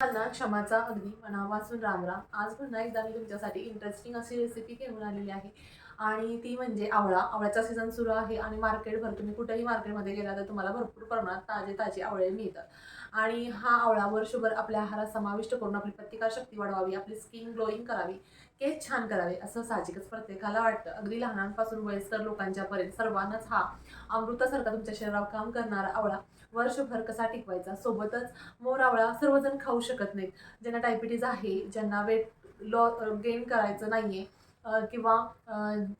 ना क्षमाचा अगदी मनापासून राम राम. आज पुन्हा एकदा मी तुमच्यासाठी इंटरेस्टिंग अशी रेसिपी घेऊन आलेली आहे. आणि ती म्हणजे आवळा. आवळ्याचा सीझन सुरू आहे आणि मार्केटभर तुम्ही कुठेही मार्केटमध्ये गेला तर तुम्हाला भरपूर प्रमाणात ताजे ताजे आवळे मिळतात. आणि हा आवळा वर्षभर आपल्या आहारात समाविष्ट करून आपली प्रतिकार शक्ती वाढवावी आपली स्किन ग्लोईंग करावी केस छान करावे असं साहजिकच प्रत्येकाला वाटतं. अगदी लहानांपासून वयस्कर लोकांच्यापर्यंत सर्वांनाच हा अमृतासारखा तुमच्या शरीरावर काम करणारा आवळा वर्षभर कसा टिकवायचा? सोबतच मोर आवळा सर्वजण खाऊ शकत नाहीत. ज्यांना डायबिटीज आहे ज्यांना वेट लॉ गेन करायचं नाही आहे किंवा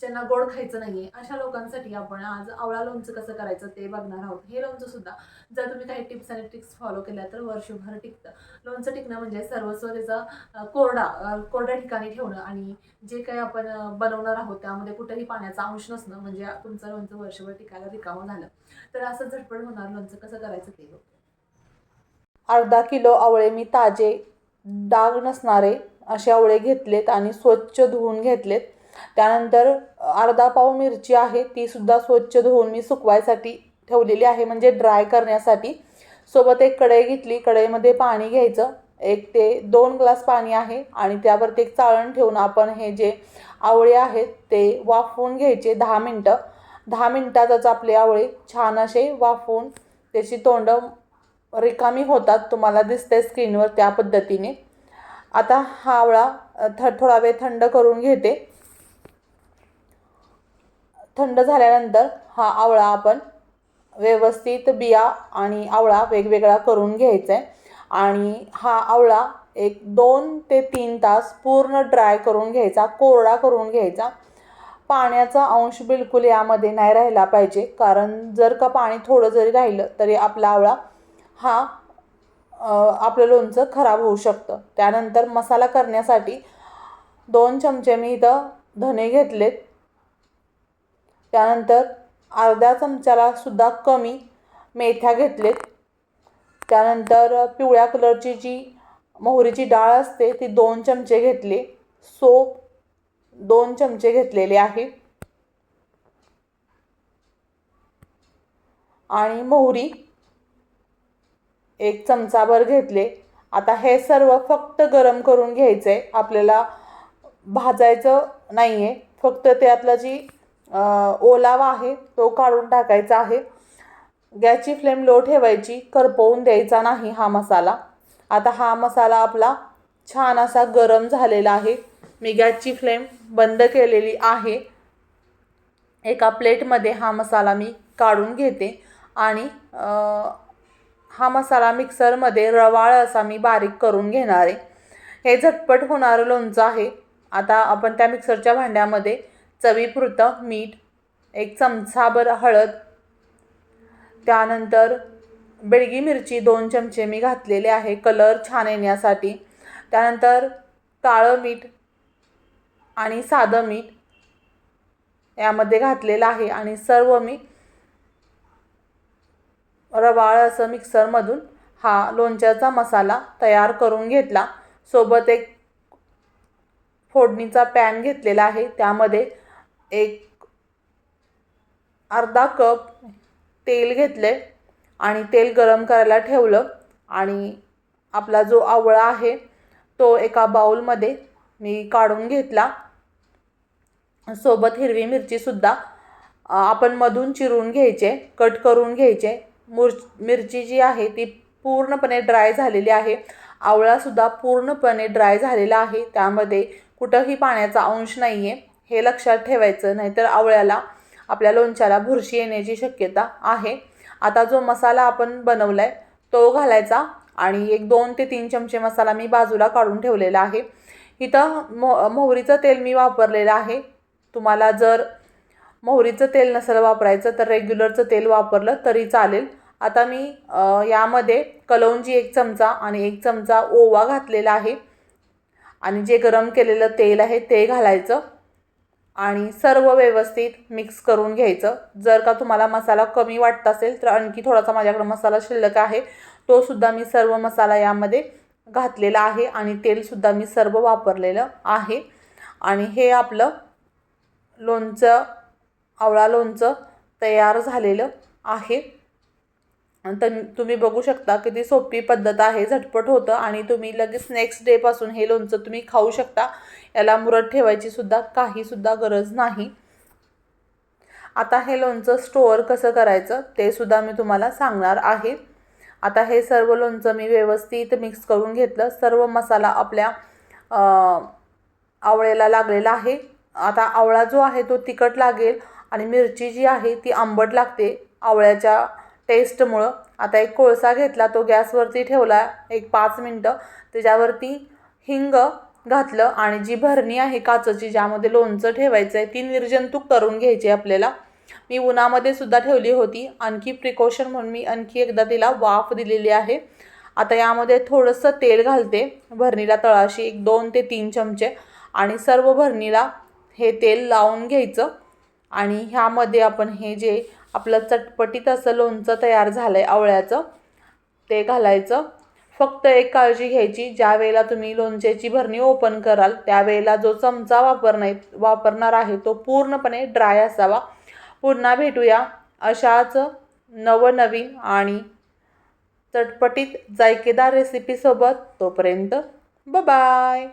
ज्यांना गोड खायचं नाही आहे अशा लोकांसाठी आपण आज आवळा लोणचं कसं करायचं ते बघणार आहोत. हे लोणचं सुद्धा जर तुम्ही काही टिप्स आणि ट्रिक्स फॉलो केल्या तर वर्षभर टिकतं. लोणचं टिकणं म्हणजे सर्वस्व त्याचा कोरडा कोरड्या ठिकाणी ठेवणं आणि जे काही आपण बनवणार आहोत त्यामध्ये कुठेही पाण्याचा अंश नसणं म्हणजे तुमचं लोणचं वर्षभर टिकायला रिकामं झालं. तर असं झटपट होणार लोणचं कसं करायचं ते अर्धा किलो आवळे मी ताजे डाग नसणारे असे आवळे घेतलेत आणि स्वच्छ धुवून घेतलेत. त्यानंतर अर्धा पाव मिरची आहे ती सुद्धा स्वच्छ धुवून मी सुकवायसाठी ठेवलेली आहे. म्हणजे ड्राय करण्यासाठी. सोबत एक कढई घेतली. कढईमध्ये पाणी घ्यायचं. एक ते दोन ग्लास पाणी आहे आणि त्यावरती एक चाळण ठेवून आपण हे जे आवळे आहेत ते वाफवून घ्यायचे दहा मिनटं. दहा मिनटातच आपले आवळे छान असे वाफवून त्याची तोंडं रिकामी होतात. तुम्हाला दिसते स्क्रीनवर त्या पद्धतीने. आता हा आवळा थ थोडा वेळ थंड करून घेते. थंड झाल्यानंतर हा आवळा आपण व्यवस्थित बिया आणि आवळा वेगवेगळा करून घ्यायचा आहे. आणि हा आवळा एक दोन ते तीन तास पूर्ण ड्राय करून घ्यायचा कोरडा करून घ्यायचा. पाण्याचा अंश बिलकुल यामध्ये नाही राहिला पाहिजे कारण जर का पाणी थोडं जरी राहिलं तरी आपला आवळा हा आपलं लोणचं खराब होऊ शकतं. त्यानंतर मसाला करण्यासाठी दोन चमचे मी इथं धने घेतलेत. त्यानंतर अर्ध्या चमच्याला सुद्धा कमी मेथ्या घेतलेत. त्यानंतर पिवळ्या कलरची जी मोहरीची डाळ असते ती दोन चमचे घेतले. सोप दोन चमचे घेतलेले आहे. आणि मोहरी एक चमचाभर घेतले. आता हे सर्व फक्त गरम करून घ्यायचं. आहे आपल्याला भाजायचं नाही आहे फक्त त्यातला जी ओलावा आहे तो काढून टाकायचा आहे. गॅसची फ्लेम लो ठेवायची. करपवून द्यायचा नाही हा मसाला. आता हा मसाला आपला छान असा गरम झालेला आहे. मी गॅसची फ्लेम बंद केलेली आहे. एका प्लेटमध्ये हा मसाला मी काढून घेते. आणि हा मसाला मिक्सरमध्ये रवाळ असा मी बारीक करून घेणार आहे. हे झटपट होणारं लोणचं आहे. आता आपण त्या मिक्सरच्या भांड्यामध्ये चवीपुरतं मीठ एक चमचाभर हळद त्यानंतर बेडगी मिरची दोन चमचे मी घातलेले आहे. कलर छान येण्यासाठी. त्यानंतर काळं मीठ आणि साधं मीठ यामध्ये घातलेलं आहे आणि सर्व मी रवाळ असं मिक्सरमधून हा लोणच्याचा मसाला तयार करून घेतला. सोबत एक फोडणीचा पॅन घेतलेला आहे. त्यामध्ये एक अर्धा कप तेल घेतले आणि तेल गरम करायला ठेवलं. आणि आपला जो आवळा आहे तो एका बाउलमध्ये मी काढून घेतला. सोबत हिरवी मिरचीसुद्धा आपण मधून चिरून घ्यायचे कट करून घ्यायचे. मुर मिरची जी आहे ती पूर्णपणे ड्राय झालेली आहे. आवळासुद्धा पूर्णपणे ड्राय झालेला आहे. त्यामध्ये कुठंही पाण्याचा अंश नाही आहे हे लक्षात ठेवायचं नाहीतर आवळ्याला आपल्या लोणच्याला बुरशी येण्याची शक्यता आहे. आता जो मसाला आपण बनवला आहे तो घालायचा आणि एक दोन ते तीन चमचे मसाला मी बाजूला काढून ठेवलेला आहे. इथं मो मोहरीचं तेल मी वापरलेलं आहे. तुम्हाला जर मोहरीचं तेल नसेल वापरायचं तर रेग्युलरचं तेल वापरलं तरी चालेल. आता मी यामध्ये कलौंजी एक चमचा आणि एक चमचा ओवा घातलेला आहे. आणि जे गरम केलेलं तेल आहे ते घालायचं. आणि सर्व व्यवस्थित मिक्स करून घ्यायचं. जर का तुम्हाला मसाला कमी वाटत असेल तर आणखी थोडासा माझ्याकडे मसाला शिल्लक आहे. तो सुद्धा मी सर्व मसाला यामध्ये घातलेला आहे आणि तेलसुद्धा मी सर्व वापरलेलं आहे. आणि हे आपलं लोणचं आवळा लोणचं तयार झालेलं आहे. तर तुम्ही बघू शकता किती सोपी पद्धत आहे झटपट होतं आणि तुम्ही लगेच नेक्स्ट डेपासून हे लोणचं तुम्ही खाऊ शकता. याला मुरत ठेवायची सुद्धा काहीसुद्धा गरज नाही. आता हे लोणचं स्टोअर कसं करायचं ते सुद्धा मी तुम्हाला सांगणार आहे. आता हे सर्व लोणचं मी व्यवस्थित मिक्स करून घेतलं. सर्व मसाला आपल्या आवळ्याला लागलेला आहे. आता आवळा जो आहे तो तिखट लागेल आणि मिरची जी आहे ती आंबट लागते. आवळ्याच्या टेस्टमुळं. आता एक कोळसा घेतला तो गॅसवरती ठेवला एक पाच मिनटं. त्याच्यावरती हिंग घातलं आणि जी भरणी आहे काचची ज्यामध्ये लोणचं ठेवायचं आहे ती निर्जंतुक करून घ्यायची आपल्याला. मी उन्हामध्ये सुद्धा ठेवली होती. आणखी प्रिकॉशन म्हणून मी आणखी एकदा तिला वाफ दिलेली आहे. आता यामध्ये थोडंसं तेल घालते. भरणीला तळाशी एक दोन ते तीन चमचे. आणि सर्व भरणीला हे तेल लावून घ्यायचं. आणि ह्यामध्ये आपण हे जे आपलं चटपटीत असं लोणचं तयार झालं आहे आवळ्याचं. ते घालायचं. फक्त एक काळजी घ्यायची ज्या वेळेला तुम्ही लोणच्याची भरणी ओपन कराल त्यावेळेला जो चमचा वापरणार वापरणार आहे तो पूर्णपणे ड्राय असावा. पुन्हा भेटूया अशाच नवनवीन आणि चटपटीत जायकेदार रेसिपीसोबत तोपर्यंत बाय